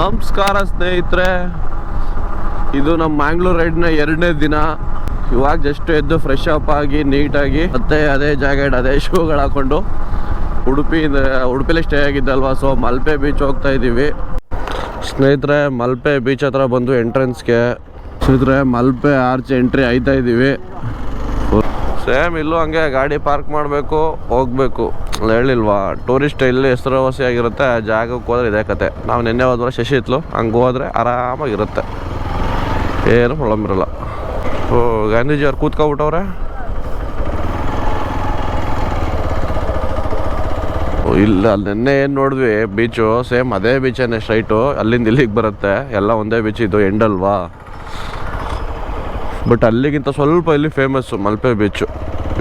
ನಮಸ್ಕಾರ ಸ್ನೇಹಿತರೆ. ಇದು ನಮ್ಮ ಮ್ಯಾಂಗ್ಳೂರ್ ರೈಡ್ನ ಎರಡನೇ ದಿನ. ಇವಾಗ ಜಸ್ಟ್ ಎದ್ದು ಫ್ರೆಶ್ ಅಪ್ ಆಗಿ ನೀಟಾಗಿ ಮತ್ತೆ ಅದೇ ಜಾಕೆಟ್ ಅದೇ ಶೂಗಳು ಹಾಕೊಂಡು ಉಡುಪಿ ಉಡುಪಿಲಿ ಸ್ಟೇ ಆಗಿದ್ದಲ್ವಾ? ಸೊ ಮಲ್ಪೆ ಬೀಚ್ ಹೋಗ್ತಾ ಇದ್ದೀವಿ. ಸ್ನೇಹಿತರೆ ಮಲ್ಪೆ ಬೀಚ್ ಹತ್ರ ಬಂದು ಎಂಟ್ರೆನ್ಸ್ಗೆ ಸ್ನೇಹಿತರೆ ಮಲ್ಪೆ ಆರ್ಚ್ ಎಂಟ್ರಿ ಆಯ್ತಾ ಇದ್ದೀವಿ. ಸೇಮ್ ಇಲ್ಲೂ ಹಂಗೆ ಗಾಡಿ ಪಾರ್ಕ್ ಮಾಡಬೇಕು, ಹೋಗ್ಬೇಕು. ಹೇಳಿಲ್ವಾ? ಟೂರಿಸ್ಟ್ ಇಲ್ಲಿ ಹೆಸರುವಾಸಿಯಾಗಿರುತ್ತೆ, ಆ ಜಾಗಕ್ಕೆ ಹೋದ್ರೆ ಇದೇ ಕತೆ. ನಾವು ನಿನ್ನೆ ಹೋದ್ರೆ ಶಶಿ ಇತ್ತು ಹಂಗೆ ಹೋದ್ರೆ ಆರಾಮಾಗಿರುತ್ತೆ. ಏನು ಪ್ರಾಬ್ಲಮ್ ಇರಲ್ಲ. ಓ, ಗಾಂಧೀಜಿ ಅವ್ರು ಕೂತ್ಕೊಬಿಟ್ಟವ್ರೆ? ಇಲ್ಲ, ಅಲ್ಲಿ ನಿನ್ನೆ ಏನು ನೋಡಿದ್ವಿ? ಬೀಚು ಸೇಮ್ ಅದೇ ಬೀಚೇನೆ ಸ್ಟ್ರೈಟು ಅಲ್ಲಿಂದ ಇಲ್ಲಿಗೆ ಬರುತ್ತೆ. ಎಲ್ಲ ಒಂದೇ ಬೀಚ್ ಇದು ಎಂಡಲ್ವಾ ಬಟ್ ಅಲ್ಲಿಗಿಂತ ಸ್ವಲ್ಪ ಇಲ್ಲಿ ಫೇಮಸ್ಸು ಮಲ್ಪೆ ಬೀಚು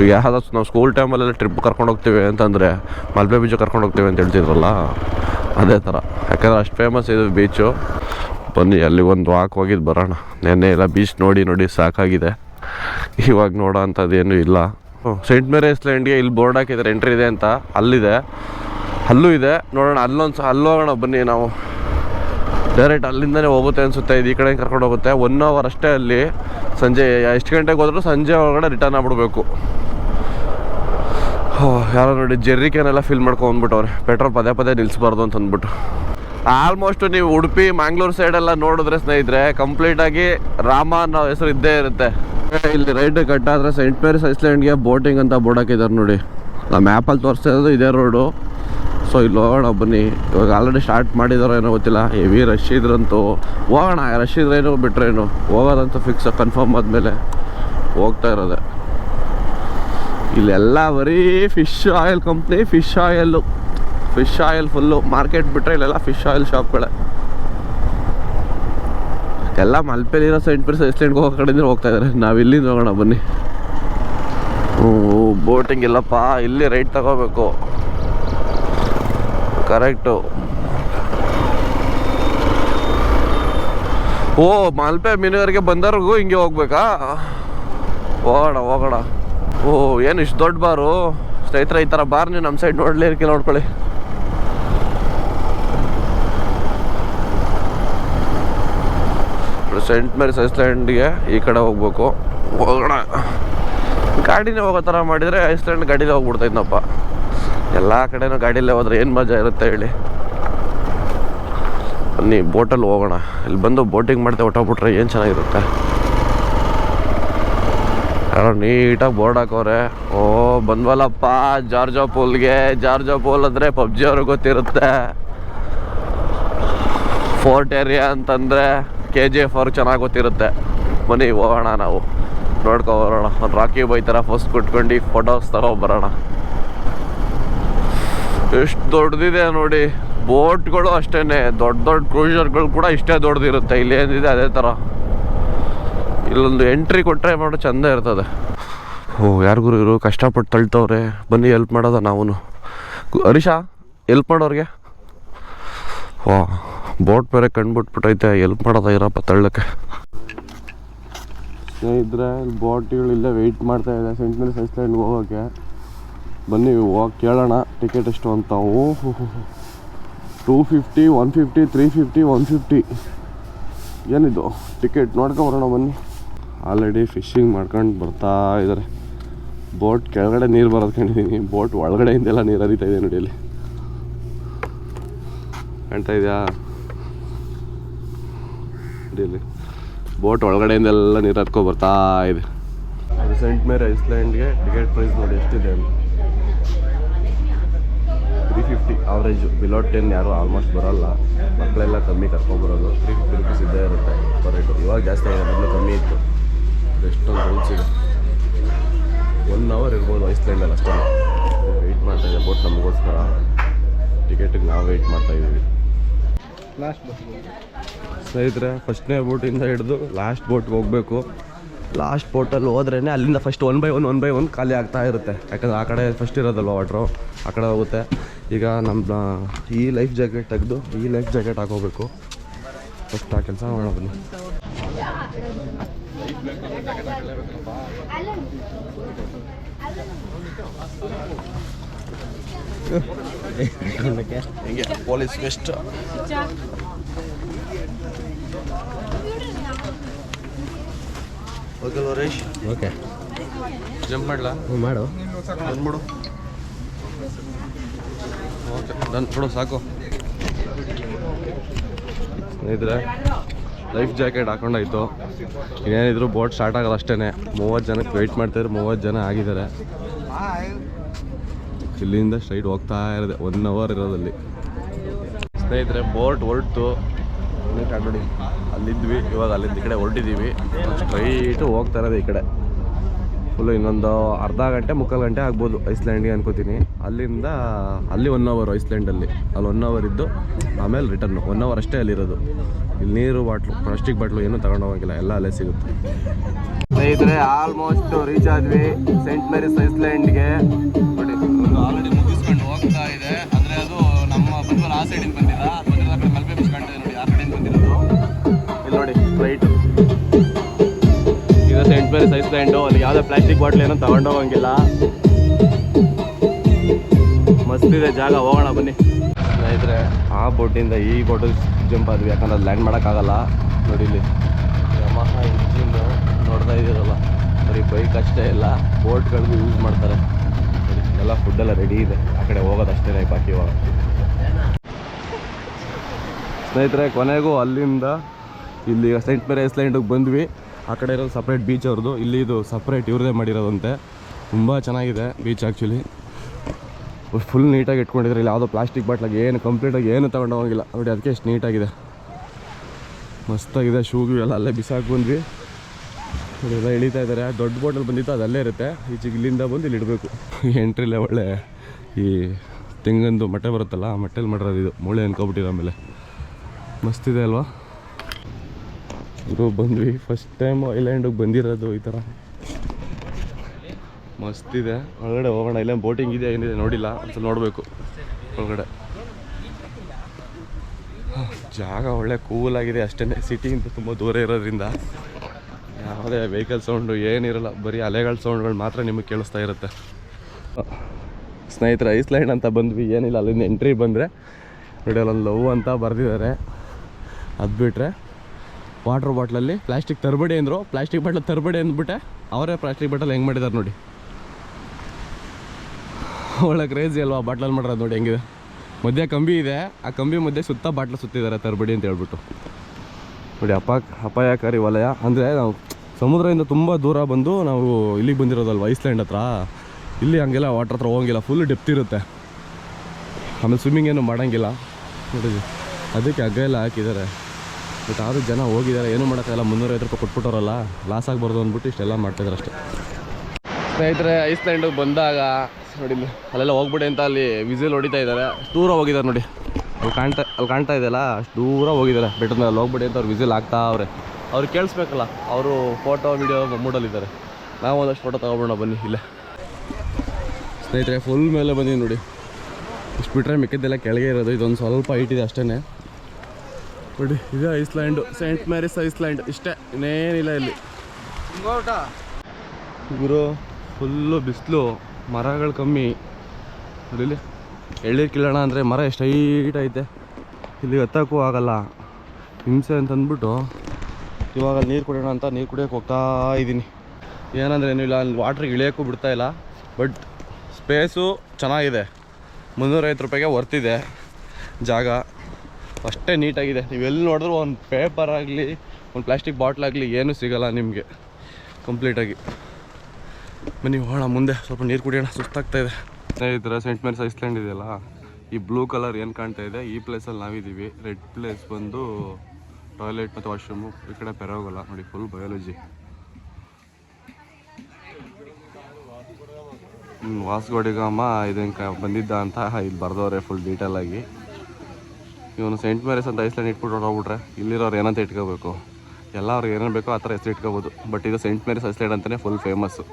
ಈಗ ನಾವು ಸ್ಕೂಲ್ ಟೈಮಲ್ಲೆಲ್ಲ ಟ್ರಿಪ್ ಕರ್ಕೊಂಡು ಹೋಗ್ತೀವಿ ಅಂತಂದರೆ ಮಲ್ಪೆ ಬೀಚ್ ಕರ್ಕೊಂಡು ಹೋಗ್ತೀವಿ ಅಂತ ಹೇಳ್ತಿದ್ರಲ್ಲ? ಅದೇ ಥರ ಯಾಕಂದ್ರೆ ಅಷ್ಟು ಫೇಮಸ್ ಇದು ಬೀಚು ಬನ್ನಿ, ಅಲ್ಲಿ ಒಂದು ವಾಕ್ ಹೋಗಿದ್ದು ಬರೋಣ. ನೆನ್ನೆ ಎಲ್ಲ ಬೀಚ್ ನೋಡಿ ನೋಡಿ ಸಾಕಾಗಿದೆ. ಇವಾಗ ನೋಡೋ ಇಲ್ಲ. ಸೆಂಟ್ ಮೇರೀಸ್ ಲ್ಯಾಂಡ್ಗೆ ಇಲ್ಲಿ ಬೋರ್ಡ್ ಹಾಕಿದ್ದಾರೆ ಎಂಟ್ರಿ ಇದೆ ಅಂತ. ಅಲ್ಲಿದೆ. ಅಲ್ಲೂ ಇದೆ. ನೋಡೋಣ ಅಲ್ಲೊಂದು ಸಹ ಅಲ್ಲೋಗೋಣ ಬನ್ನಿ ನಾವು. ಡೈರೆಕ್ಟ್ ಅಲ್ಲಿಂದನೇ ಹೋಗುತ್ತೆ ಅನಿಸುತ್ತೆ, ಇದು ಈ ಕಡೆ ಕರ್ಕೊಂಡು ಹೋಗುತ್ತೆ. ಒನ್ ಅವರ್ ಅಷ್ಟೇ ಅಲ್ಲಿ ಸಂಜೆ ಎಷ್ಟು ಗಂಟೆಗೆ ಹೋದ್ರೂ ಸಂಜೆ ಒಳಗಡೆ ರಿಟರ್ನ್ ಆಗ್ಬಿಡ್ಬೇಕು. ಯಾರೋ ನೋಡಿ ಜೆರ್ರಿ ಫಿಲ್ ಮಾಡ್ಕೊಂಡು ಬಂದ್ಬಿಟ್ಟವ್ರೆ. ಪೆಟ್ರೋಲ್ ಪದೇ ಪದೇ ನಿಲ್ಲಿಸ್ಬಾರ್ದು ಅಂತ ಅಂದ್ಬಿಟ್ಟು. ಆಲ್ಮೋಸ್ಟ್ ನೀವು ಉಡುಪಿ ಮ್ಯಾಂಗ್ಳೂರ್ ಸೈಡೆಲ್ಲ ನೋಡಿದ್ರೆ ಸ್ನೇಹಿತರೆ ಕಂಪ್ಲೀಟಾಗಿ ರಾಮ ಅನ್ನೋ ಹೆಸರು ಇದ್ದೇ ಇರುತ್ತೆ. ಇಲ್ಲಿ ರೈಟ್ ಕಟ್ ಆದರೆ ಸೈಂಟ್ ಮೇರಿಸ್ ಐಸ್ಲ್ಯಾಂಡ್ಗೆ ಬೋಟಿಂಗ್ ಅಂತ ಬೋರ್ಡ್ ಹಾಕಿದ್ದಾರೆ ನೋಡಿ. ನಮ್ಮ ಮ್ಯಾಪಲ್ಲಿ ತೋರಿಸ್ತಾ ಇರೋದು ಇದೇ ರೋಡು ಸೊ ಇಲ್ಲಿ ಹೋಗೋಣ, ಬನ್ನಿ. ಇವಾಗ ಆಲ್ರೆಡಿ ಸ್ಟಾರ್ಟ್ ಮಾಡಿದಾರೋ ಏನೋ ಗೊತ್ತಿಲ್ಲ. ಹೆವಿ ರಶ್ ಇದ್ರಂತೂ. ಹೋಗೋಣ ರಶ್ ಇದ್ರೇನು ಬಿಟ್ರೇನು ಹೋಗೋದಂತ ಫಿಕ್ಸ್ ಕನ್ಫರ್ಮ್ ಆದಮೇಲೆ ಹೋಗ್ತಾ ಇರೋದೆ. ಇಲ್ಲೆಲ್ಲ ಬರೀ fish oil company fish oil fish oil full market ಬಿಟ್ಟರೆ ಇಲ್ಲೆಲ್ಲ ಫಿಶ್ ಆಯಿಲ್ ಶಾಪ್ಗಳೇ ಎಲ್ಲ ಮಲ್ಪೆಲಿರೋ ಸೈಂಟ್ ಪೀರ್ಸ್ ಐಸ್ಲ್ಯಾಂಡ್ಗೆ ಹೋಗೋ ಕಡೆಯಿಂದ ಹೋಗ್ತಾ ಇದ್ದಾರೆ ನಾವು ಇಲ್ಲಿಂದ ಹೋಗೋಣ, ಬನ್ನಿ. ಹ್ಞೂ ಬೋಟಿಂಗ್ ಇಲ್ಲಪ್ಪ. ಇಲ್ಲಿ ರೈಟ್ ತಗೋಬೇಕು. ಕರೆಕ್ಟು. ಓ, ಮಲ್ಪೆ ಮೀನುಗಾರಿಕೆ ಬಂದವ್ರಿಗೂ ಹಿಂಗೆ ಹೋಗ್ಬೇಕಾ? ಹೋಗೋಣ ಹೋಗೋಣ. ಓ, ಏನು ಇಷ್ಟು ದೊಡ್ಡ ಬಾರು? ಸ್ನೇಹಿತರೆ, ಈ ಥರ ಬಾರ್ ನೀವು ನಮ್ಮ ಸೈಡ್ ನೋಡಲಿ ಇರ್ಕಿಲ್ಲ, ನೋಡ್ಕೊಳ್ಳಿ. ಸೆಂಟ್ ಮೇರಿಸ್ ಐಸ್ಲ್ಯಾಂಡ್ಗೆ ಈ ಕಡೆ ಹೋಗ್ಬೇಕು. ಹೋಗೋಣ. ಗಾಡಿನೇ ಹೋಗೋ ಥರ ಮಾಡಿದರೆ ಐಸ್ಲ್ಯಾಂಡ್ ಗಾಡೀಲೇ ಹೋಗ್ಬಿಡ್ತೈತನಪ್ಪ ಎಲ್ಲ ಕಡೆನೂ ಗಾಡಿಯಲ್ಲೇ ಹೋದ್ರೆ ಏನು ಮಜಾ ಇರುತ್ತೆ ಹೇಳಿ? ಬನ್ನಿ, ಬೋಟಲ್ಲಿ ಹೋಗೋಣ. ಇಲ್ಲಿ ಬಂದು ಬೋಟಿಂಗ್ ಮಾಡ್ತೆ ಹೊಟ್ಟೋಗ್ಬಿಟ್ರೆ ಏನು ಚೆನ್ನಾಗಿರುತ್ತೆ? ನೀಟಾಗಿ ಬೋರ್ಡ್ ಹಾಕೋರೆ. ಓ, ಬಂದ್ವಲ್ಲಪ್ಪ, ಜಾರ್ಜೋ ಪೋಲ್ಗೆ. ಜಾರ್ಜೋ ಪೋಲ್ ಅಂದರೆ ಪಬ್ಜಿ ಅವ್ರಿಗೆ ಗೊತ್ತಿರುತ್ತೆ. ಫೋರ್ಟ್ ಏರಿಯಾ ಅಂತಂದರೆ ಕೆ ಜಿ ಎಫ್ ಅವ್ರಿಗೆ ಚೆನ್ನಾಗಿ ಗೊತ್ತಿರುತ್ತೆ. ಬನ್ನಿ, ಹೋಗೋಣ ನಾವು. ನೋಡ್ಕೊ ಬರೋಣ. ರಾಕಿ ಬೈ ಥರ ಫಸ್ಟ್ ಕುಟ್ಕೊಂಡು ಫೋಟೋಸ್ ತಗೋ ಬರೋಣ. ಎಷ್ಟು ದೊಡ್ಡದಿದೆ ನೋಡಿ. ಬೋಟ್ಗಳು ಅಷ್ಟೇ ದೊಡ್ಡ ದೊಡ್ಡ ಕ್ರೂಸರ್ಗಳು ಕೂಡ ಇಷ್ಟೇ ದೊಡ್ಡದಿರುತ್ತೆ ಇಲ್ಲಿ ಏನಿದೆ ಅದೇ ಥರ ಇಲ್ಲೊಂದು ಎಂಟ್ರಿ ಕೊಟ್ಟರೆ ಮಾಡೋ ಚಂದ ಇರ್ತದೆ. ಓ ಯಾರಿಗೂ ಇವರು? ಕಷ್ಟಪಟ್ಟು ತಳ್ತವ್ರೆ. ಬನ್ನಿ ಹೆಲ್ಪ್ ಮಾಡೋದ ನಾವು ಹರೀಶಾ ಹೆಲ್ಪ್ ಮಾಡೋರಿಗೆ. ವಾ, ಬೋಟ್ ಬೇರೆ ಕಂಡುಬಿಟ್ಬಿಟ್ಟೈತೆ. ಹೆಲ್ಪ್ ಮಾಡೋದ ಇರಪ್ಪ ತಳ್ಳಕ್ಕೆ. ಸ್ನೇಹಿತರೆ ಬೋಟ್ಗಳು ಇಲ್ಲೇ ವೆಯ್ಟ್ ಮಾಡ್ತಾ ಇದೆ. ಸೆಂಟ್ ಮೇರಿಸ್ ಐಸ್ಲ್ಯಾಂಡ್ಗೆ ಹೋಗೋಕ್ಕೆ ಬನ್ನಿ ಹೋಗಿ ಕೇಳೋಣ ಟಿಕೆಟ್ ಎಷ್ಟು ಅಂತ. ಓಹೋ two fifty one fifty three fifty one fifty ಏನಿದು? ಟಿಕೆಟ್ ನೋಡ್ಕೊಂಬರೋಣ ಬನ್ನಿ. ಆಲ್ರೆಡಿ ಫಿಶಿಂಗ್ ಮಾಡ್ಕೊಂಡು ಬರ್ತಾ ಇದ್ದಾರೆ ಬೋಟ್ ಕೆಳಗಡೆ ನೀರು ಬರೋದು ಕಂಡಿದ್ದೀನಿ ಬೋಟ್ ಒಳಗಡೆಯಿಂದೆಲ್ಲ ನೀರು ಹರಿತಾ ಇದೆ ನೋಡಿ ಅಲ್ಲಿ ಕಾಣ್ತಾ ಇದೆಯಾ? ಇಲ್ಲಿ. ಬೋಟ್ ಒಳಗಡೆಯಿಂದೆಲ್ಲ ನೀರು ಹತ್ಕೊ ಬರ್ತಾ ಇದೆ. ಸೆಂಟ್ ಮೇರಿ ಐಸ್ಲ್ಯಾಂಡ್ಗೆ ಟಿಕೆಟ್ ಪ್ರೈಸ್ ನೋಡಿ ಎಷ್ಟಿದೆ ಅಂತ. Three fifty average below ten ಯಾರು ಆಲ್ಮೋಸ್ಟ್ ಬರೋಲ್ಲ. ಮಕ್ಕಳೆಲ್ಲ ಕಮ್ಮಿ ಕರ್ಕೊಂಬರೋದು ತ್ರೀ ಫಿಫ್ಟಿ ರುಪೀಸ್ ಇದ್ದೇ ಇರುತ್ತೆ ಪರ್ ರೇಟು ಇವಾಗ ಜಾಸ್ತಿ ಆಗಿದೆ ಮೊದಲು ಕಮ್ಮಿ ಇತ್ತು. ಎಷ್ಟೊಂದು ರೂಲ್ಸ್ ಇದೆ. ಒನ್ ಅವರ್ ಇರ್ಬೋದು ಐಸ್ಲ್ಯಾಂಡಲ್ಲಿ ಅಷ್ಟೇ. ವೆಯ್ಟ್ ಮಾಡ್ತಾ ಇದೆ ಬೋಟ್ ನಮಗೋಸ್ಕರ. ಟಿಕೆಟಿಗೆ ನಾವು ವೆಯ್ಟ್ ಮಾಡ್ತಾ ಇದ್ದೀವಿ. ಸ್ನೇಹಿತರೆ ಫಸ್ಟ್ನೇ ಬೋಟಿಂದ ಹಿಡಿದು ಲಾಸ್ಟ್ ಬೋಟ್ಗೆ ಹೋಗಬೇಕು. ಲಾಸ್ಟ್ ಬೋಟಲ್ಲಿ ಹೋದ್ರೇ ಅಲ್ಲಿಂದ first one by one one by one ಖಾಲಿ ಆಗ್ತಾ ಇರುತ್ತೆ. ಯಾಕಂದ್ರೆ ಆ ಕಡೆ ಫಸ್ಟ್ ಇರೋದಲ್ವ ವಾಟ್ರು ಆ ಕಡೆ ಹೋಗುತ್ತೆ. ಈಗ ನಮ್ಮ ಈ ಲೈಫ್ ಜಾಕೆಟ್ ತೆಗೆದು ಈ ಲೈಫ್ ಜಾಕೆಟ್ ಹಾಕೋಬೇಕು. ಫಸ್ಟ್ ಆ ಕೆಲಸ ಹೆಂಗೆ ಪೊಲೀಸ್ ವೆಸ್ಟ್ ಓಕೆ ಲೋರೇಶ್ ಓಕೆ ಜಂಪ್ ಮಾಡಲಾ? ಮಾಡು. ಬಂದ್ಬಿಡು. ಓಕೆ, ಡನ್, ಬಿಡು, ಸಾಕು. ಸ್ನೇಹಿತರೆ, ಲೈಫ್ ಜಾಕೆಟ್ ಹಾಕೊಂಡಾಯ್ತು. ಇನ್ನೇನಿದ್ರು ಬೋಟ್ ಸ್ಟಾರ್ಟ್ ಆಗೋದು ಅಷ್ಟೇ ಮೂವತ್ತು ಜನಕ್ಕೆ ವೆಯ್ಟ್ ಮಾಡ್ತಾಯಿದ್ರು ಮೂವತ್ತು ಜನ ಆಗಿದ್ದಾರೆ. ಇಲ್ಲಿಂದ ಸ್ಟ್ರೈಟ್ ಹೋಗ್ತಾ ಇರೋದೆ ಒನ್ ಅವರ್ ಇರೋದಲ್ಲಿ. ಸ್ನೇಹಿತರೆ, ಬೋಟ್ ಹೊರಟು. ಅಲ್ಲಿದ್ವಿ, ಇವಾಗ ಅಲ್ಲಿಂದ ಈ ಕಡೆ ಹೊರಟಿದ್ದೀವಿ ಸ್ಟ್ರೈಟು ಹೋಗ್ತಾ ಇರೋದು ಈ ಕಡೆ. ಫುಲ್ಲು ಇನ್ನೊಂದು ಅರ್ಧ ಗಂಟೆ, ಮುಕ್ಕಾಲು ಗಂಟೆ ಆಗ್ಬೋದು ಐಸ್ಲ್ಯಾಂಡ್ಗೆ ಅನ್ಕೋತೀನಿ. ಅಲ್ಲಿಂದ, ಅಲ್ಲಿ ಒನ್ ಅವರ್ ಐಸ್ಲ್ಯಾಂಡಲ್ಲಿ. ಅಲ್ಲಿ ಒನ್ ಅವರ್ ಇದ್ದು, ಆಮೇಲೆ ರಿಟರ್ನು ಒನ್ ಅವರ್ ಅಷ್ಟೇ ಅಲ್ಲಿರೋದು. ಇಲ್ಲಿ ನೀರು, ಬಾಟ್ಲು ಪ್ಲಾಸ್ಟಿಕ್ ಬಾಟ್ಲು ಏನೂ ತಗೊಂಡು ಹೋಗಿಲ್ಲ ಎಲ್ಲ ಅಲ್ಲೇ ಸಿಗುತ್ತೆ. ಸ್ನೇಹಿತರೆ ಆಲ್ಮೋಸ್ಟ್ ರೀಚ್ ಆದ್ವಿ ಸೆಂಟ್ ಮೇರಿಸ್ ಐಸ್ಲ್ಯಾಂಡ್ಗೆ ಆಲ್ರೆಡಿ ಮುಗಿಸ್ಕೊಂಡು ಹೋಗ್ತಾ ಇದೆ. ಅಂದರೆ ಅದು ನಮ್ಮ ಆ ಸೈಡಿಂದ ಬಂದಿಲ್ಲ ಬೇರೆ ಸೈಜ್ ಐಸ್ಲ್ಯಾಂಡು ಅಲ್ಲಿ ಯಾವುದೇ ಪ್ಲಾಸ್ಟಿಕ್ ಬಾಟ್ಲ್ ಏನೋ ತಗೊಂಡೋಗಂಗಿಲ್ಲ ಮಸ್ತಿದೆ ಜಾಗ, ಹೋಗೋಣ ಬನ್ನಿ. ಸ್ನೇಹಿತರೆ, ಆ ಬೋಟಿಂದ ಈ ಬೋಟ್ ಜಂಪ್ ಆದ್ವಿ. ಯಾಕಂದ್ರೆ ಲ್ಯಾಂಡ್ ಮಾಡೋಕ್ಕಾಗಲ್ಲ. ನೋಡಿ ಇಲ್ಲಿ. ಯಮಹ ಇಂಜಿನ್ ನೋಡ್ತಾ ಇದ್ದೀರಲ್ಲ. ಬರೀ ಬೈಕ್ ಅಷ್ಟೇ ಇಲ್ಲ ಬೋಟ್ಗಳಿಗೂ ಯೂಸ್ ಮಾಡ್ತಾರೆ. ಎಲ್ಲ ಫುಡ್ಡೆಲ್ಲ ರೆಡಿ ಇದೆ. ಆ ಕಡೆ ಹೋಗೋದಷ್ಟೇ ಬಾಕಿ ಇವಾಗ. ಸ್ನೇಹಿತರೆ, ಕೊನೆಗೂ ಅಲ್ಲಿಂದ ಇಲ್ಲಿ ಸೈಂಟ್ ಮೇರಿ ಐಸ್ಲ್ಯಾಂಡಿಗೆ ಬಂದ್ವಿ. ಆ ಕಡೆ ಇರೋದು ಸಪ್ರೇಟ್ ಬೀಚ್ ಅವ್ರದ್ದು, ಇಲ್ಲಿ ಇದು ಸಪ್ರೇಟ್ ಇವ್ರದೇ ಮಾಡಿರೋದಂತೆ. ತುಂಬ ಚೆನ್ನಾಗಿದೆ ಬೀಚ್ ಆ್ಯಕ್ಚುಲಿ ಫುಲ್ ನೀಟಾಗಿ ಇಟ್ಕೊಂಡಿದ್ರೆ ಇಲ್ಲಿ ಯಾವುದೋ ಪ್ಲಾಸ್ಟಿಕ್ ಬಾಟ್ಲಾಗಿ ಏನು ಕಂಪ್ಲೀಟಾಗಿ ಏನು ತೊಗೊಂಡು ಹೋಗಿಲ್ಲ ನೋಡಿ ಅದಕ್ಕೆ ಎಷ್ಟು ನೀಟಾಗಿದೆ ಮಸ್ತಾಗಿದೆ ಶೂಗು ಎಲ್ಲ ಅಲ್ಲೇ ಬಿಸಾಕಿ ಬಂದ್ವಿ. ಎಲ್ಲ ಇಳಿತಾ ಇದ್ದಾರೆ. ದೊಡ್ಡ ಬಾಟಲ್ ಬಂದಿತ್ತು, ಅದು ಅಲ್ಲೇ ಇರುತ್ತೆ. ಈಚೆಗೆ ಇಲ್ಲಿಂದ ಬಂದು ಇಲ್ಲಿ ಇಡಬೇಕು. ಎಂಟ್ರಿಲೆ ಒಳ್ಳೆ ಈ ತೆಂಗಂದು ಮೊಟ್ಟೆ ಬರುತ್ತಲ್ಲ, ಆ ಮೊಟ್ಟೆಲಿ ಮಾಡಿರೋದು ಇದು. ಮೂಳೆ ಅನ್ಕೊಬಿಟ್ಟಿರೋ ಆಮೇಲೆ ಮಸ್ತಿದೆ ಅಲ್ವಾ? ಇವರು ಬಂದ್ವಿ. ಫಸ್ಟ್ ಟೈಮ್ ಐಲ್ಯಾಂಡಿಗೆ ಬಂದಿರೋದು ಈ ಥರ ಮಸ್ತಿದೆ ಒಳಗಡೆ ಹೋಗೋಣ. ಐಲ್ಯಾಂಡ್ ಬೋಟಿಂಗ್ ಇದೆ ಏನಿದೆ ನೋಡಿಲ್ಲ. ಅಂತ ನೋಡಬೇಕು. ಒಳಗಡೆ. ಜಾಗ ಒಳ್ಳೆ ಕೂಲ್ ಆಗಿದೆ ಅಷ್ಟೇ ಸಿಟಿಯಿಂದ ತುಂಬ ದೂರ ಇರೋದ್ರಿಂದ. ಯಾವುದೇ ವೆಹಿಕಲ್ ಸೌಂಡು ಏನಿರಲ್ಲ. ಬರೀ ಅಲೆಗಳ ಸೌಂಡ್ಗಳು ಮಾತ್ರ ನಿಮಗೆ ಕೇಳಿಸ್ತಾ ಇರುತ್ತೆ. ಸ್ನೇಹಿತರೆ ಐಸ್ಲ್ಯಾಂಡ್ ಅಂತ ಬಂದ್ವಿ. ಏನಿಲ್ಲ, ಅಲ್ಲಿಂದ ಎಂಟ್ರಿ ಬಂದರೆ. ನೋಡಿ, ಅಲ್ಲೊಂದು ಲವ್ ಅಂತ ಬರೆದಿದ್ದಾರೆ. ಅದು ಬಿಟ್ಟರೆ ವಾಟ್ರ್ ಬಾಟ್ಲಲ್ಲಿ ಪ್ಲಾಸ್ಟಿಕ್ ತರಬೇಡಿ ಅಂದರು. ಪ್ಲಾಸ್ಟಿಕ್ ಬಾಟ್ಲ್ ತರಬೇಡಿ ಅಂದ್ಬಿಟ್ಟೆ. ಅವರೇ ಪ್ಲಾಸ್ಟಿಕ್ ಬಾಟಲ್ ಹೆಂಗೆ ಮಾಡಿದ್ದಾರೆ ನೋಡಿ. ಒಳ್ಳೆ ಕ್ರೇಜಿ ಅಲ್ವಾ ಬಾಟ್ಲಲ್ಲಿ ಮಾಡಿರೋದು ನೋಡಿ ಹೆಂಗಿದೆ. ಮಧ್ಯೆ ಕಂಬಿ ಇದೆ. ಆ ಕಂಬಿ ಮಧ್ಯೆ ಸುತ್ತ ಬಾಟ್ಲು ಸುತ್ತಿದ್ದಾರೆ ತರಬೇಡಿ ಅಂತ ಹೇಳ್ಬಿಟ್ಟು. ನೋಡಿ ಅಪ ಅಪಾಯಕಾರಿ ವಲಯ. ಅಂದರೆ ನಾವು ಸಮುದ್ರದಿಂದ ತುಂಬ ದೂರ ಬಂದು ನಾವು ಇಲ್ಲಿಗೆ ಬಂದಿರೋದಲ್ವ? ಐಸ್ಲ್ಯಾಂಡ್ ಹತ್ರ. ಇಲ್ಲಿ ಹಂಗೆಲ್ಲ ವಾಟ್ರ್ ಹತ್ರ ಹೋಗಂಗಿಲ್ಲ. ಫುಲ್ ಡೆಪ್ತ್ ಇರುತ್ತೆ. ಆಮೇಲೆ ಸ್ವಿಮ್ಮಿಂಗ್ ಏನು ಮಾಡೋಂಗಿಲ್ಲ. ನೋಡಿ, ಅದಕ್ಕೆ ಹಗ್ಗ ಎಲ್ಲ ಹಾಕಿದ್ದಾರೆ. ಬಟ್ ಆದರೂ ಜನ ಹೋಗಿದ್ದಾರೆ, ಏನು ಮಾಡೋಕ್ಕಾಗಲ್ಲ ಮುನ್ನೂರೈವತ್ತು ರೂಪಾಯಿ ಕೊಟ್ಬಿಟ್ಟವ್ರಲ್ಲ ಲಾಸ್ ಆಗಬಾರ್ದು ಅಂದ್ಬಿಟ್ಟು ಇಷ್ಟೆಲ್ಲ ಮಾಡ್ತಿದ್ರು ಅಷ್ಟೇ. ಸ್ನೇಹಿತರೆ ಐಸ್ಲ್ಯಾಂಡಿಗೆ ಬಂದಾಗ, ನೋಡಿ, ಅಲ್ಲೆಲ್ಲ ಹೋಗ್ಬಿಡಿ ಅಂತ ಅಲ್ಲಿ ವಿಸಿಲ್ ಹೊಡಿತಾ ಇದ್ದಾರೆ. ದೂರ ಹೋಗಿದ್ದಾರೆ ನೋಡಿ. ಅಲ್ಲಿ ಕಾಣ್ತಾ ಅಲ್ಲಿ ಕಾಣ್ತಾ ಇದೆಯಲ್ಲ, ಅಷ್ಟು ದೂರ ಹೋಗಿದ್ದಾರೆ. ಬೆಟ್ಟದ ಅಲ್ಲಿ ಹೋಗ್ಬಿಡಿ ಅಂತ ಅವ್ರು ವಿಸಿಲ್ ಆಗ್ತಾ ಅವ್ರೆ. ಅವ್ರು ಕೇಳಿಸ್ಬೇಕಲ್ಲ, ಅವರು ಫೋಟೋ, ವೀಡಿಯೋ ಮೂಡಲ್ಲಿದ್ದಾರೆ. ನಾವು ಒಂದಷ್ಟು ಫೋಟೋ ತಗೊಬೋಣ ಬನ್ನಿ, ಇಲ್ಲೇ. ಸ್ನೇಹಿತರೆ ಫುಲ್ ಮೇಲೆ ಬನ್ನಿ ನೋಡಿ. ಇಷ್ಟು ಬಿಟ್ಟರೆ ಮಿಕ್ಕಿದ್ದೆಲ್ಲ ಕೆಳಗೆ ಇರೋದು, ಇದೊಂದು ಸ್ವಲ್ಪ ಹೈಟ್ ಇದೆ ಅಷ್ಟೇ ನೋಡಿ ಇದು ಐಸ್ಲ್ಯಾಂಡು ಸೈಂಟ್ ಮ್ಯಾರಿಸ್ ಐಸ್ಲ್ಯಾಂಡ್ ಇಷ್ಟೇ. ಇನ್ನೇನಿಲ್ಲ ಇಲ್ಲಿ. ಗುರು ಫುಲ್ಲು ಬಿಸಿಲು ಮರಗಳು ಕಮ್ಮಿ. ನೋಡಿಲಿ ಇಲ್ಲಿ ಎಳ್ನೀರು ಕೀಳೋಣ ಅಂದರೆ ಮರ ಎಷ್ಟು ಹೈಟ್ ಐತೆ. ಇಲ್ಲಿ ಎತ್ತಕ್ಕೂ ಆಗಲ್ಲ. ಹಿಂಸೆ ಅಂತಂದ್ಬಿಟ್ಟು ಇವಾಗ ನೀರು ಕುಡಿಯೋಣ ಅಂತ ನೀರು ಕುಡಿಯೋಕೆ ಹೋಗ್ತಾ ಇದ್ದೀನಿ ಏನಂದ್ರೆ ಇಲ್ಲ ಅಲ್ಲಿ ವಾಟ್ರಿಗೆ ಇಳಿಯೋಕ್ಕೂ ಬಿಡ್ತಾ ಇಲ್ಲ. ಬಟ್ ಸ್ಪೇಸು ಚೆನ್ನಾಗಿದೆ. ಮುನ್ನೂರೈವತ್ತು ರೂಪಾಯಿಗೆ ವರ್ತಿದೆ ಜಾಗ. ಅಷ್ಟೇ ನೀಟಾಗಿದೆ. ನೀವು ಎಲ್ಲಿ ನೋಡಿದ್ರು ಒಂದು ಪೇಪರ್ ಆಗಲಿ, ಒಂದು ಪ್ಲಾಸ್ಟಿಕ್ ಬಾಟ್ಲ್ ಆಗಲಿ ಏನೂ ಸಿಗೋಲ್ಲ ನಿಮಗೆ. ಕಂಪ್ಲೀಟಾಗಿ ಬನ್ನಿ ಹೋಣ ಮುಂದೆ. ಸ್ವಲ್ಪ ನೀರು ಕುಡಿಯೋಣ. ಸುಸ್ತಾಗ್ತಾ ಇದೆ. ಸ್ನೇಹಿತರ ಸೆಂಟ್ ಮೇರಿಸ್ ಐಸ್ಲ್ಯಾಂಡ್ ಇದೆಯಲ್ಲ? ಈ ಬ್ಲೂ ಕಲರ್ ಏನು ಕಾಣ್ತಾ ಇದೆ? ಈ ಪ್ಲೇಸಲ್ಲಿ ನಾವಿದ್ದೀವಿ. ರೆಡ್ ಪ್ಲೇಸ್ ಬಂದು ಟಾಯ್ಲೆಟ್ ಮತ್ತು ವಾಶ್ರೂಮು ಈ ಕಡೆ ಪೆರೋಗಲ್ಲ ನೋಡಿ ಫುಲ್ ಬಯಾಲಜಿ ವಾಸ್ಗೋಡಿಗಮ್ಮ ಇದಕ್ಕೆ ಬಂದಿದ್ದ ಅಂತ ಇಲ್ಲಿ ಬರೆದವ್ರೆ ಫುಲ್ ಡೀಟೇಲಾಗಿ ಇವನು ಸೆಂಟ್ ಮೇರಿಸ್ ಅಂತ ಐಸ್ಲ್ಯಾಂಡ್ ಇಟ್ಬಿಟ್ಟು ಹೊರಟೋಗ್ಬಿಟ್ರೆ, ಇಲ್ಲಿರೋರು ಏನಂತ ಇಟ್ಕೋಬೇಕು? ಎಲ್ಲ ಅವ್ರಿಗೆ ಏನೇನು ಬೇಕೋ ಆ ಥರ ಹೆಸರು ಇಟ್ಕೋಬೋದು. ಬಟ್ ಇದು ಸೆಂಟ್ ಮೇರಿಸ್ ಐಸ್ಲ್ಯಾಂಡ್ ಅಂತಲೇ ಫುಲ್ ಫೇಮಸ್ಸು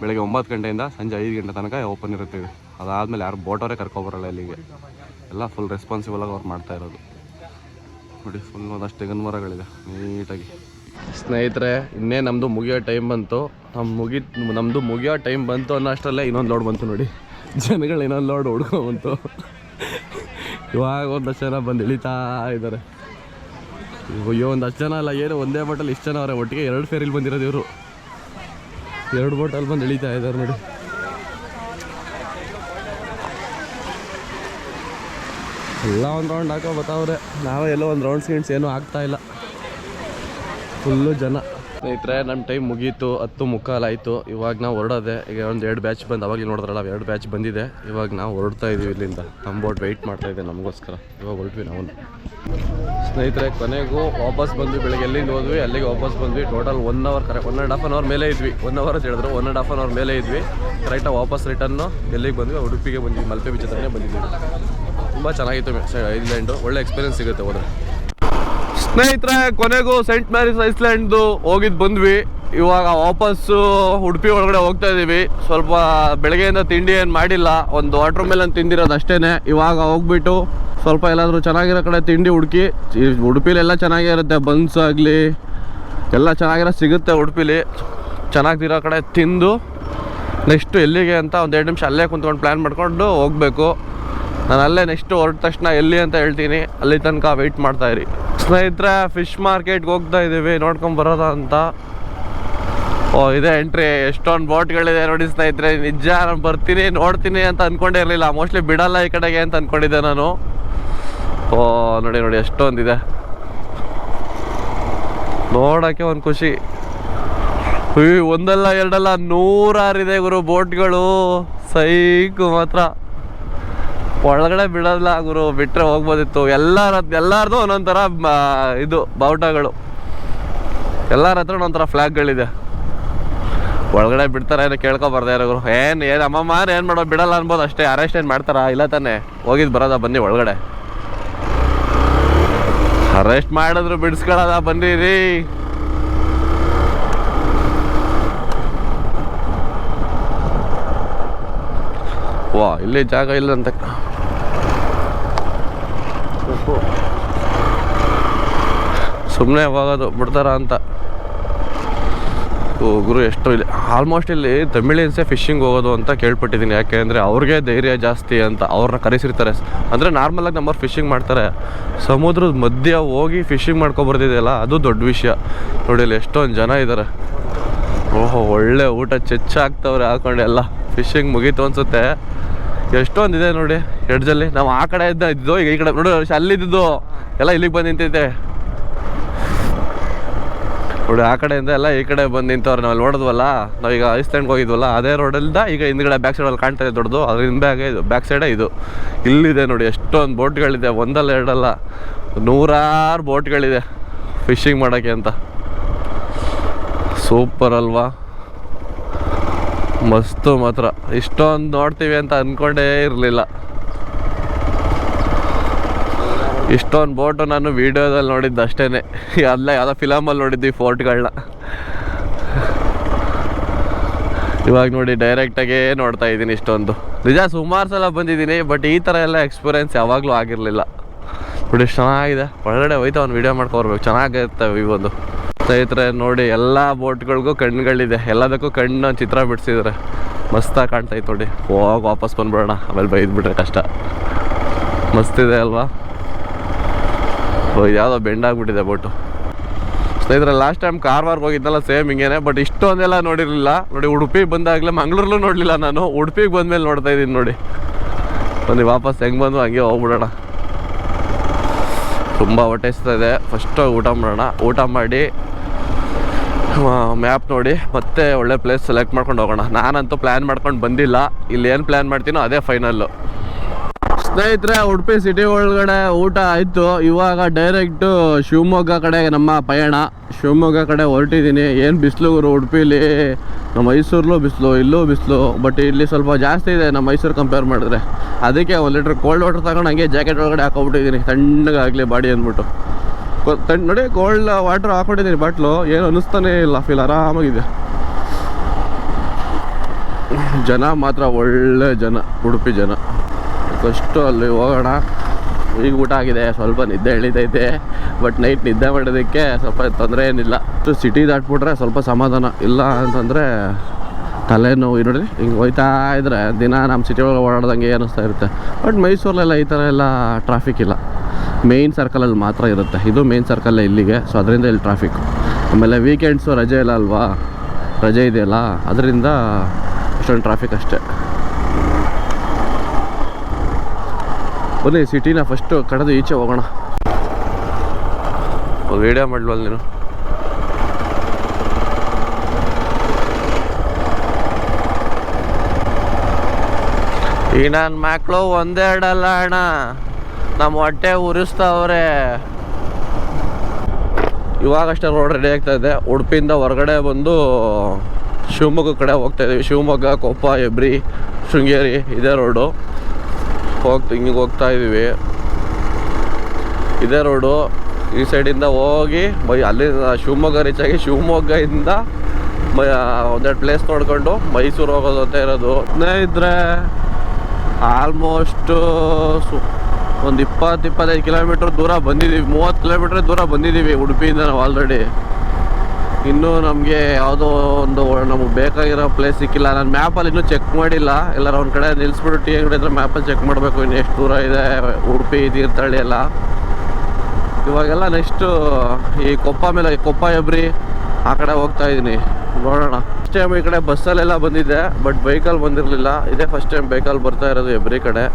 ಬೆಳಗ್ಗೆ ಒಂಬತ್ತು ಗಂಟೆಯಿಂದ ಸಂಜೆ ಐದು ಗಂಟೆ ತನಕ ಓಪನ್ ಇರುತ್ತೆ ಇದು. ಅದಾದಮೇಲೆ ಯಾರು ಬೋಟವರೇ ಕರ್ಕೊಬರಲ್ಲ ಇಲ್ಲಿಗೆ. ಎಲ್ಲ ಫುಲ್ ರೆಸ್ಪಾನ್ಸಿಬಲ್ ಆಗಿ ಅವ್ರು ಮಾಡ್ತಾ ಇರೋದು. ನೋಡಿ ಫುಲ್ ಒಂದಷ್ಟು ತೆಗನ್ ಮರಗಳಿದೆ ನೀಟಾಗಿ. ಸ್ನೇಹಿತರೆ, ಇನ್ನೇ ನಮ್ಮದು ಮುಗಿಯೋ ಟೈಮ್ ಬಂತು. ನಮ್ಮ ಮುಗಿ ನಮ್ಮದು ಮುಗಿಯೋ ಟೈಮ್ ಬಂತು ಅನ್ನೋ ಅಷ್ಟರಲ್ಲೇ ಇನ್ನೊಂದು ಲೋಡ್ ಬಂತು ನೋಡಿ. ಜನಗಳು ಇನ್ನೊಂದು ಲೋಡ್ ಹುಡ್ಕೊಂಬಂತು ಇವಾಗ ಒಂದಷ್ಟು ಜನ ಬಂದು ಇಳಿತಾ ಇದ್ದಾರೆ. ಅಯ್ಯೋ ಒಂದು ಹತ್ತು ಜನ ಅಲ್ಲ, ಏನು ಒಂದೇ ಬೋಟಲ್ಲಿ ಇಷ್ಟು ಜನ ಅವರೇ, ಒಟ್ಟಿಗೆ ಎರಡು ಫೇರಿಲಿ ಬಂದಿರೋದು ಇವರು. ಎರಡು ಬೋಟಲ್ಲಿ ಬಂದು ಇಳಿತಾ ಇದ್ದಾರೆ ನೋಡಿ. ಎಲ್ಲ ಒಂದು ರೌಂಡ್ ಹಾಕೋ ಬತ್ತಾವ್ರೆ. ನಾವೇ ಎಲ್ಲೋ ಒಂದು ರೌಂಡ್ ಸೀನ್ಸ್ ಏನೂ ಆಗ್ತಾ ಇಲ್ಲ. ಫುಲ್ಲು ಜನ. ಸ್ನೇಹಿತರೆ ನಮ್ಮ ಟೈಮ್ ಮುಗೀತು, ಹತ್ತು ಮುಕ್ಕಾಲಾಯಿತು ಇವಾಗ ನಾವು ಹೊರಡೋದೆ. ಈಗ ಒಂದು ಎರಡು ಬ್ಯಾಚ್ ಬಂದು, ಅವಾಗಲೇ ನೋಡಿದ್ರಲ್ಲ, ಎರಡು ಬ್ಯಾಚ್ ಬಂದಿದೆ. ಇವಾಗ ನಾವು ಹೊರಡ್ತಾ ಇದ್ದೀವಿ ಇಲ್ಲಿಂದ. ನಮ್ಮ ಬೋಟ್ ವೆಯ್ಟ್ ಮಾಡ್ತಾ ಇದೆ ನಮಗೋಸ್ಕರ. ಇವಾಗ ಹೊರಟ್ವಿ ನಾವು. ಸ್ನೇಹಿತರೆ, ಕೊನೆಗೂ ವಾಪಸ್ ಬಂದ್ವಿ, ಬೆಳಗ್ಗೆ ಎಲ್ಲಿಂದ ಹೋದ್ವಿ? ಅಲ್ಲಿಗೆ ವಾಪಸ್ ಬಂದ್ವಿ. Total one hour correct one and half an hour ಮೇಲೆ ಇದ್ವಿ. ಒನ್ ಅವರ್ ಅಂತ ಹೇಳಿದ್ರು one and half an hour ಮೇಲೆ ಇದ್ವಿ. ಕರೆಕ್ಟಾಗಿ ವಾಪಸ್ ರಿಟರ್ನು ಎಲ್ಲಿಗೆ ಬಂದ್ವಿ? ಉಡುಪಿಗೆ ಬಂದ್ವಿ, ಮಲ್ಪೆ ಬೀಚ್ ಹತ್ರನೇ ಬಂದಿದ್ವಿ ತುಂಬ ಚೆನ್ನಾಗಿತ್ತು ಐಲ್ಯಾಂಡು ಒಳ್ಳೆ ಎಕ್ಸ್ಪೀರಿಯನ್ಸ್ ಸಿಗುತ್ತೆ ಹೋದ್ರೆ. ಸ್ನೇಹಿತರೆ, ಕೊನೆಗೂ ಸೆಂಟ್ ಮ್ಯಾರೀಸ್ ಐಸ್ಲ್ಯಾಂಡ್ದು ಹೋಗಿದ್ದು ಬಂದ್ವಿ. ಇವಾಗ ವಾಪಸ್ಸು ಉಡುಪಿ ಒಳಗಡೆ ಹೋಗ್ತಾ ಇದೀವಿ. ಸ್ವಲ್ಪ ಬೆಳಗ್ಗೆಯಿಂದ ತಿಂಡಿ ಏನು ಮಾಡಿಲ್ಲ. ಒಂದು ವಾಟರ್ ಮೆಲನ್ ತಿಂದಿರೋದು ಅಷ್ಟೇನೆ. ಇವಾಗ ಹೋಗ್ಬಿಟ್ಟು ಸ್ವಲ್ಪ ಎಲ್ಲಾದರೂ ಚೆನ್ನಾಗಿರೋ ಕಡೆ ತಿಂಡಿ ಹುಡುಕಿ ಉಡುಪಿಲೆಲ್ಲ ಎಲ್ಲ ಚೆನ್ನಾಗಿರುತ್ತೆ, ಬನ್ಸ್ ಆಗಲಿ, ಎಲ್ಲ ಚೆನ್ನಾಗಿರೋ ಸಿಗುತ್ತೆ ಉಡುಪಿಲಿ. ಚೆನ್ನಾಗಿರೋ ಕಡೆ ತಿಂದು ನೆಕ್ಸ್ಟ್ ಎಲ್ಲಿಗೆ ಅಂತ ಒಂದು ಎರಡು ನಿಮಿಷ ಅಲ್ಲೇ ಕುಂತ್ಕೊಂಡು ಪ್ಲ್ಯಾನ್ ಮಾಡ್ಕೊಂಡು ಹೋಗಬೇಕು. ನಾನು ಅಲ್ಲೇ ನೆಕ್ಸ್ಟ್ ಹೊರಟ ತಕ್ಷಣ ಎಲ್ಲಿ ಅಂತ ಹೇಳ್ತೀನಿ. ಅಲ್ಲಿ ತನಕ ವೆಯ್ಟ್ ಇರಿ. ಸ್ನೇಹಿತರೆ ಫಿಶ್ ಮಾರ್ಕೆಟ್ಗೆ ಹೋಗ್ತಾ ಇದ್ದೀವಿ. ನೋಡ್ಕೊಂಡು ಬರೋದ ಅಂತ. ಓ, ಇದೆ ಎಂಟ್ರಿ ಎಷ್ಟೊಂದು ಬೋಟ್ಗಳಿದೆ ನೋಡಿ ಸ್ನೇಹಿತರೆ. ನಿಜ ನಾನು ಬರ್ತೀನಿ, ನೋಡ್ತೀನಿ ಅಂತ ಅಂದ್ಕೊಂಡೇ ಇರಲಿಲ್ಲ. ಮೋಸ್ಟ್ಲಿ ಬಿಡಲ್ಲ ಈ ಕಡೆಗೆ ಅಂತ ಅಂದ್ಕೊಂಡಿದ್ದೆ ನಾನು. ಓ, ನೋಡಿ ನೋಡಿ, ಎಷ್ಟೊಂದಿದೆ. ನೋಡೋಕ್ಕೆ ಒಂದು ಖುಷಿ. ಒಂದಲ್ಲ ಎರಡಲ್ಲ ನೂರಾರಿದೆ ಗುರು ಬೋಟ್ಗಳು ಸೈಕು ಮಾತ್ರ. ಒಳಗಡೆ ಬಿಡೋಲ್ಲ ಗುರು, ಬಿಟ್ರೆ ಹೋಗ್ಬೋದಿತ್ತು. ಎಲ್ಲರ ಎಲ್ಲಾರ್ದು ಒಂದೊಂಥರ ಇದು, ಬಾವುಟಗಳು. ಎಲ್ಲರ ಹತ್ರ ಒಂಥರ ಫ್ಲ್ಯಾಗ್ಗಳಿದೆ ಒಳಗಡೆ ಬಿಡ್ತಾರೆ ಏನೋ ಕೇಳ್ಕೊಬಾರ್ದು ಯಾರು ಏನು ಏನು ಅಮ್ಮಮ್ಮ ಏನು ಮಾಡೋ, ಬಿಡಲ್ಲ ಅನ್ಬೋದು ಅಷ್ಟೇ. ಅರೆಸ್ಟ್ ಏನು ಮಾಡ್ತಾರಾ? ಇಲ್ಲ ತಾನೆ. ಹೋಗಿದ್ದು ಬರೋದ? ಬನ್ನಿ ಒಳಗಡೆ. ಅರೆಸ್ಟ್ ಮಾಡಿದ್ರು, ಬಿಡಿಸ್ಕೊಳ್ಳೋದ? ಬನ್ನಿ ವಾ, ಇಲ್ಲಿ ಜಾಗ ಇಲ್ಲ ಅಂತ ಸುಮ್ಮನೆ ಹೋಗೋದು ಬಿಡ್ತಾರ ಅಂತ. ಗುರು, ಎಷ್ಟು ಇಲ್ಲಿ ಆಲ್ಮೋಸ್ಟ್ ಇಲ್ಲಿ ತಮಿಳಿಯನ್ಸೇ ಫಿಶಿಂಗ್ ಹೋಗೋದು ಅಂತ ಕೇಳ್ಪಟ್ಟಿದ್ದೀನಿ. ಯಾಕೆ ಅಂದರೆ ಅವ್ರಿಗೆ ಧೈರ್ಯ ಜಾಸ್ತಿ ಅಂತ ಅವ್ರನ್ನ ಕರೆಸಿರ್ತಾರೆ. ಅಂದರೆ ನಾರ್ಮಲಾಗಿ ನಮ್ಮವ್ರು ಫಿಶಿಂಗ್ ಮಾಡ್ತಾರೆ. ಸಮುದ್ರದ ಮಧ್ಯ ಹೋಗಿ ಫಿಶಿಂಗ್ ಮಾಡ್ಕೊಬರ್ದಿದೆಯಲ್ಲ ಅದು ದೊಡ್ಡ ವಿಷಯ. ನೋಡಿ, ಇಲ್ಲಿ ಎಷ್ಟೊಂದು ಜನ ಇದ್ದಾರೆ ಓಹೋ, ಒಳ್ಳೆ ಊಟ, ಚೆಚ್ಚಾಗ್ತವ್ರೆ ಹಾಕೊಂಡು ಎಲ್ಲ. ಫಿಶಿಂಗ್ ಮುಗೀತು ಅನ್ಸುತ್ತೆ. ಎಷ್ಟೊಂದಿದೆ ನೋಡಿ ಎಡ್ಜಲ್ಲಿ ನಾವು ಆ ಕಡೆ ಇದ್ದ ಇದ್ದು ಈಗ ಈ ಕಡೆ ನೋಡಿ ಅಲ್ಲಿದ್ದು ಎಲ್ಲ ಇಲ್ಲಿಗೆ ಬಂದು ನಿಂತೈತೆ ನೋಡಿ, ಆ ಕಡೆಯಿಂದ ಎಲ್ಲ ಈ ಕಡೆ ಬಂದು ನಿಂತವ್ರು. ನಾವು ಅಲ್ಲಿ ನೋಡಿದ್ವಲ್ಲ, ನಾವೀಗ ಐಸ್ಲ್ಯಾಂಡ್ಗೆ ಹೋಗಿದ್ವಲ್ಲ, ಅದೇ ರೋಡಲ್ಲಿಂದ ಈಗ ಹಿಂದ್ಗಡೆ ಬ್ಯಾಕ್ ಸೈಡಲ್ಲಿ ಕಾಣ್ತಾ ಇದೆ ದೊಡ್ಡದು. ಅದ್ರ ಹಿಂದೆ ಇದು ಬ್ಯಾಕ್ ಸೈಡೇ ಇದು. ಇಲ್ಲಿದೆ ನೋಡಿ, ಎಷ್ಟೊಂದು ಬೋಟ್ಗಳಿದೆ. ಒಂದಲ್ಲ ಎರಡಲ್ಲ, ನೂರಾರು ಬೋಟ್ಗಳಿದೆ. ಫಿಶಿಂಗ್ ಮಾಡೋಕ್ಕೆ ಅಂತ. ಸೂಪರ್ ಅಲ್ವಾ? ಮಸ್ತು ಮಾತ್ರ. ಇಷ್ಟೊಂದು ನೋಡ್ತೀವಿ ಅಂತ ಅಂದ್ಕೊಂಡೇ ಇರಲಿಲ್ಲ. ಇಷ್ಟೊಂದು ಬೋಟು ನಾನು ವೀಡಿಯೋದಲ್ಲಿ ನೋಡಿದ್ದು ಅಷ್ಟೇ ಅಲ್ಲ ಯಾವುದೋ ಫಿಲಮಲ್ಲಿ ನೋಡಿದ್ವಿ ಫೋರ್ಟ್ಗಳನ್ನ ಇವಾಗ ನೋಡಿ ಡೈರೆಕ್ಟಾಗೇ ನೋಡ್ತಾ ಇದ್ದೀನಿ ಇಷ್ಟೊಂದು. ನಿಜ ಸುಮಾರು ಸಲ ಬಂದಿದ್ದೀನಿ ಬಟ್ ಈ ಥರ ಎಲ್ಲ ಎಕ್ಸ್ಪೀರಿಯೆನ್ಸ್ ಯಾವಾಗಲೂ ಆಗಿರಲಿಲ್ಲ. ನೋಡಿ ಚೆನ್ನಾಗಿದೆ. ಒಳಗಡೆ ಹೋಯ್ತಾ ಒಂದು ವೀಡಿಯೋ ಮಾಡ್ಕೊಬರ್ಬೇಕು ಚೆನ್ನಾಗಿರುತ್ತೆ ಇವೊಂದು ಸ್ನೇಹಿತರೆ, ನೋಡಿ, ಎಲ್ಲ ಬೋಟ್ಗಳಿಗೂ ಕಣ್ಣುಗಳಿದೆ. ಎಲ್ಲದಕ್ಕೂ ಕಣ್ಣು ಚಿತ್ರ ಬಿಡಿಸಿದ್ರೆ ಮಸ್ತಾಗಿ ಕಾಣ್ತಾಯಿತ್ತು ನೋಡಿ. ಹೋಗಿ ವಾಪಸ್ ಬಂದ್ಬಿಡೋಣ. ಆಮೇಲೆ ಬೈದ್ಬಿಟ್ರೆ ಕಷ್ಟ. ಮಸ್ತಿದೆ ಅಲ್ವಾ? ಓ ಯಾವುದೋ ಬೆಂಡ್ ಆಗ್ಬಿಟ್ಟಿದೆ ಬೋಟು. ಸ್ನೇಹಿತರೆ ಲಾಸ್ಟ್ ಟೈಮ್ ಕಾರವಾರ್ಗೆ ಹೋಗಿದ್ದಲ್ಲ ಸೇಮ್ ಹಿಂಗೇನೆ ಬಟ್ ಇಷ್ಟೊಂದೆಲ್ಲ ನೋಡಿರಲಿಲ್ಲ. ನೋಡಿ ಉಡುಪಿ ಬಂದಾಗಲೇ ಮಂಗಳೂರಲ್ಲೂ ನೋಡಲಿಲ್ಲ ನಾನು. ಉಡುಪಿಗೆ ಬಂದ್ಮೇಲೆ ನೋಡ್ತಾ ಇದ್ದೀನಿ ನೋಡಿ. ಬನ್ನಿ, ವಾಪಸ್ ಹೆಂಗೆ ಬಂದು ಹಂಗೆ ಹೋಗ್ಬಿಡೋಣ. ತುಂಬ ಹೊಟ್ಟೆಸ್ತಾ ಇದೆ. ಫಸ್ಟ್ ಊಟ ಮಾಡೋಣ. ಊಟ ಮಾಡಿ ಮ್ಯಾಪ್ ನೋಡಿ. ಮತ್ತೆ ಒಳ್ಳೆ ಪ್ಲೇಸ್ ಸೆಲೆಕ್ಟ್ ಮಾಡ್ಕೊಂಡು ಹೋಗೋಣ. ನಾನಂತೂ ಪ್ಲ್ಯಾನ್ ಮಾಡ್ಕೊಂಡು ಬಂದಿಲ್ಲ. ಇಲ್ಲಿ ಏನು ಪ್ಲ್ಯಾನ್ ಮಾಡ್ತೀನೋ ಅದೇ ಫೈನಲ್ಲು ಸ್ನೇಹಿತರೆ, ಉಡುಪಿ ಸಿಟಿ ಒಳಗಡೆ ಊಟ ಆಯಿತು. ಇವಾಗ ಡೈರೆಕ್ಟು ಶಿವಮೊಗ್ಗ ಕಡೆ ನಮ್ಮ ಪಯಣ. ಶಿವಮೊಗ್ಗ ಕಡೆ ಹೊರಟಿದ್ದೀನಿ. ಏನು ಬಿಸಿಲು ಗುರು ಉಡುಪಿಲಿ? ನಮ್ಮ ಮೈಸೂರಲ್ಲೂ ಬಿಸಿಲು, ಇಲ್ಲೂ ಬಿಸಿಲು. ಬಟ್ ಇಲ್ಲಿ ಸ್ವಲ್ಪ ಜಾಸ್ತಿ ಇದೆ ನಮ್ಮ ಮೈಸೂರು ಕಂಪೇರ್ ಮಾಡಿದ್ರೆ. ಅದಕ್ಕೆ ಒಂದು ಲೀಟ್ರ್ ಕೋಲ್ಡ್ ವಾಟರ್ ತಗೊಂಡು ಹಂಗೆ ಜಾಕೆಟ್ ಒಳಗಡೆ ಹಾಕೊಬಿಟ್ಟಿದ್ದೀನಿ ತಣ್ಣಗಾಗಲಿ ಬಾಡಿ ಅಂದ್ಬಿಟ್ಟು. ನೋಡಿ ಕೋಲ್ಡ್ ವಾಟರ್ ಹಾಕೊಂಡಿದ್ದೀನಿ ಬಾಟ್ಲು ಏನು ಅನಿಸ್ತಾನೆ ಇಲ್ಲ ಫೀಲ್ ಆರಾಮಾಗಿದೆ. ಜನ ಮಾತ್ರ ಒಳ್ಳೆ ಜನ, ಉಡುಪಿ ಜನ. ಫಸ್ಟು ಅಲ್ಲಿ ಹೋಗೋಣ. ಈಗ ಊಟ ಆಗಿದೆ, ಸ್ವಲ್ಪ ನಿದ್ದೆ ಎಳಿತೈತೆ. ಬಟ್ ನೈಟ್ ನಿದ್ದೆ ಮಾಡೋದಕ್ಕೆ ಸ್ವಲ್ಪ ತೊಂದರೆ ಏನಿಲ್ಲ. ಸಿಟಿ ದಾಟ್ಬಿಟ್ರೆ ಸ್ವಲ್ಪ ಸಮಾಧಾನ. ಇಲ್ಲ ಅಂತಂದರೆ ತಲೆನೋವು, ನೋಡಿ, ಹಿಂಗೆ ಹೋಯ್ತಾ ಇದ್ರೆ ದಿನ ನಮ್ಮ ಸಿಟಿ ಒಳಗೆ ಓಡಾಡ್ದಂಗೆ ಅನ್ನಿಸ್ತಾ ಇರುತ್ತೆ. ಬಟ್ ಮೈಸೂರಲ್ಲೆಲ್ಲ ಈ ಥರ ಎಲ್ಲ ಟ್ರಾಫಿಕ್ ಇಲ್ಲ. ಮೇಯ್ನ್ ಸರ್ಕಲಲ್ಲಿ ಮಾತ್ರ ಇರುತ್ತೆ. ಇದು ಮೇಯ್ನ್ ಸರ್ಕಲ್ಲೇ ಇಲ್ಲಿಗೆ. ಸೊ ಅದರಿಂದ ಇಲ್ಲಿ ಟ್ರಾಫಿಕ್ ಆಮೇಲೆ ವೀಕೆಂಡ್ಸು ರಜೆ ಇಲ್ಲ ಅಲ್ವಾ? ರಜೆ ಇದೆಯಲ್ಲ? ಅದರಿಂದ ಇಷ್ಟೊಂದು ಟ್ರಾಫಿಕ್ ಅಷ್ಟೇ. ಬನ್ನಿ ಸಿಟಿನ ಫಸ್ಟು ಕಡೆದು ಈಚೆ ಹೋಗೋಣ. ವೀಡಿಯೋ ಮಾಡಲ್ವಲ್ಲ ನೀನು? ಈಗ ನನ್ನ ಮಕ್ಕಳು ಒಂದೆರಡಲ್ಲ ಅಣ್ಣ. ನಮ್ಮ ಹೊಟ್ಟೆ ಉರಿಸ್ತಾವ್ರೆ ಇವಾಗಷ್ಟೇ ರೋಡ್ ರೆಡಿ ಆಗ್ತಾ ಇದೆ. ಉಡುಪಿಯಿಂದ ಹೊರಗಡೆ ಬಂದು ಶಿವಮೊಗ್ಗ ಕಡೆ ಹೋಗ್ತಾ ಇದ್ದೀವಿ ಶಿವಮೊಗ್ಗ, ಕೊಪ್ಪ ಹೆಬ್ರಿ ಶೃಂಗೇರಿ ಇದೇ ರೋಡು ಹೋಗ್ತಾ ಹಿಂಗೆ ಹೋಗ್ತಾ ಇದ್ದೀವಿ ಇದೇ ರೋಡು ಈ ಸೈಡಿಂದ ಹೋಗಿ ಬೈ ಅಲ್ಲಿಂದ ಶಿವಮೊಗ್ಗ ರೀಚ್ ಆಗಿ ಶಿವಮೊಗ್ಗದಿಂದ ಮೈ ಒಂದೆರಡು ಪ್ಲೇಸ್ ನೋಡ್ಕೊಂಡು ಮೈಸೂರು ಹೋಗೋದು ಅಂತ ಇರೋದು. ಇದ್ರೆ ಆಲ್ಮೋಸ್ಟು ಸು ಒಂದು ಇಪ್ಪತ್ತು, ಇಪ್ಪತ್ತೈದು ಕಿಲೋಮೀಟ್ರ್ ದೂರ ಬಂದಿದ್ದೀವಿ ಮೂವತ್ತು ಕಿಲೋಮೀಟ್ರ್ ದೂರ ಬಂದಿದ್ದೀವಿ ಉಡುಪಿಯಿಂದ ನಾವು ಆಲ್ರೆಡಿ ಇನ್ನೂ ನಮಗೆ ಯಾವುದೋ ಒಂದು ನಮಗೆ ಬೇಕಾಗಿರೋ ಪ್ಲೇಸ್ ಸಿಕ್ಕಿಲ್ಲ. ನಾನು ಮ್ಯಾಪಲ್ಲಿ ಇನ್ನೂ ಚೆಕ್ ಮಾಡಿಲ್ಲ. ಎಲ್ಲರೂ ಒಂದು ಕಡೆ ನಿಲ್ಲಿಸ್ಬಿಟ್ಟು ಟೀ ಅಂಗಡಿ ಹತ್ರ ಮ್ಯಾಪಲ್ಲಿ ಚೆಕ್ ಮಾಡಬೇಕು ಇನ್ನು ಎಷ್ಟು ದೂರ ಇದೆ, ಉಡುಪಿ, ತೀರ್ಥಹಳ್ಳಿ ಎಲ್ಲ. ಇವಾಗೆಲ್ಲ ನೆಕ್ಸ್ಟು ಈ ಕೊಪ್ಪ ಮೇಲೆ ಕೊಪ್ಪ, ಎಬ್ರಿ ಆ ಕಡೆ ಹೋಗ್ತಾ ಇದ್ದೀನಿ ನೋಡೋಣ. ಫಸ್ಟ್ ಟೈಮ್ ಈ ಕಡೆ ಬಸ್ಸಲ್ಲೆಲ್ಲ ಬಂದಿದ್ದೆ ಬಟ್ ಬೈಕಲ್ಲಿ ಬಂದಿರಲಿಲ್ಲ. ಇದೇ ಫಸ್ಟ್ ಟೈಮ್ ಬೈಕಲ್ಲಿ ಬರ್ತಾ ಇರೋದು ಎಬ್ರಿ ಕಡೆ.